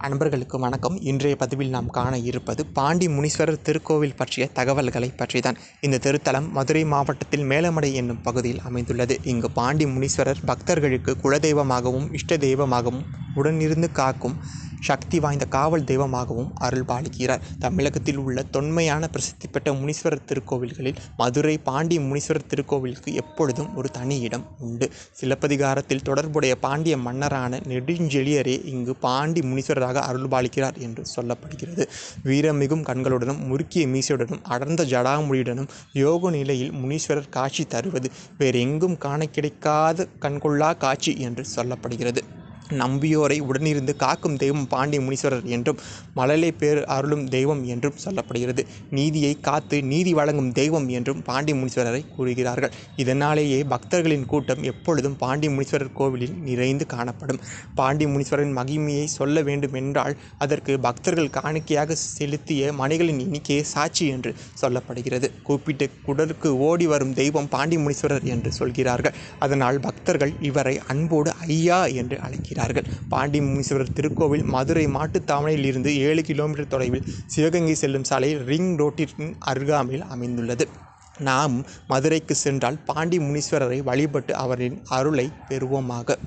அன்பர்களுக்கு வணக்கம். இன்றைய பதிவில் நாம் காண இருப்பது பாண்டி முனீஸ்வரர் திருக்கோவில் பற்றிய தகவல்களை பற்றி தான் இந்த திருத்தலம் மதுரை மாவட்டத்தில் மேலமடை என்னும் பகுதியில் அமைந்துள்ளது. இங்கு பாண்டி முனீஸ்வரர் பக்தர்களுக்கு குலதெய்வமாகவும் இஷ்ட தெய்வமாகவும் உடனிருந்து காக்கும் சக்தி வாய்ந்த காவல் தெய்வமாகவும் அருள் பாலிக்கிறார் தமிழகத்தில் உள்ள தொன்மையான பிரசித்தி பெற்ற முனீஸ்வரர் திருக்கோவில்களில் மதுரை பாண்டி முனீஸ்வரர் திருக்கோவிலுக்கு எப்பொழுதும் ஒரு தனி இடம் உண்டு. சிலப்பதிகாரத்தில் தொடர்புடைய பாண்டிய மன்னரான நெடுஞ்செழியரே இங்கு பாண்டி முனீஸ்வரராக அருள் பாலிக்கிறார் என்று சொல்லப்படுகிறது. வீரமிகும் கண்களுடனும் முறுக்கிய மீசையுடனும் அடர்ந்த ஜடாமுடியுடனும் யோக நிலையில் முனீஸ்வரர் காட்சி தருவது வேறெங்கும் காண கிடைக்காத கண்கொள்ளா காட்சி என்று சொல்லப்படுகிறது. நம்பியோரை உடனிருந்து காக்கும் தெய்வம் பாண்டிய முனீஸ்வரர் என்றும் மழலை பேர் அருளும் தெய்வம் என்றும் சொல்லப்படுகிறது. நீதியை காத்து நீதி வழங்கும் தெய்வம் என்றும் பாண்டிய முனீஸ்வரரை கூறுகிறார்கள். இதனாலேயே பக்தர்களின் கூட்டம் எப்பொழுதும் பாண்டிய முனீஸ்வரர் கோவிலில் நிறைந்து காணப்படும். பாண்டிய முனீஸ்வரரின் மகிமையை சொல்ல வேண்டுமென்றால் அதற்கு பக்தர்கள் காணிக்கையாக செலுத்திய மணிகளின் எண்ணிக்கையே சாட்சி என்று சொல்லப்படுகிறது. கூப்பிட்டு குடலுக்கு ஓடி வரும் தெய்வம் பாண்டிய முனீஸ்வரர் என்று சொல்கிறார்கள். அதனால் பக்தர்கள் இவரை அன்போடு ஐயா என்று அழைக்கிறார் அழைக்கிறார்கள் பாண்டி முனீஸ்வரர் திருக்கோவில் மதுரை மாட்டுத்தாவணையில் இருந்து ஏழு கிலோமீட்டர் தொலைவில் சிவகங்கை செல்லும் சாலை ரிங் ரோட்டின் அருகாமையில் அமைந்துள்ளது. நாம் மதுரைக்கு சென்றால் பாண்டி முனீஸ்வரரை வழிபட்டு அவரின் அருளை பெறுவோமாக.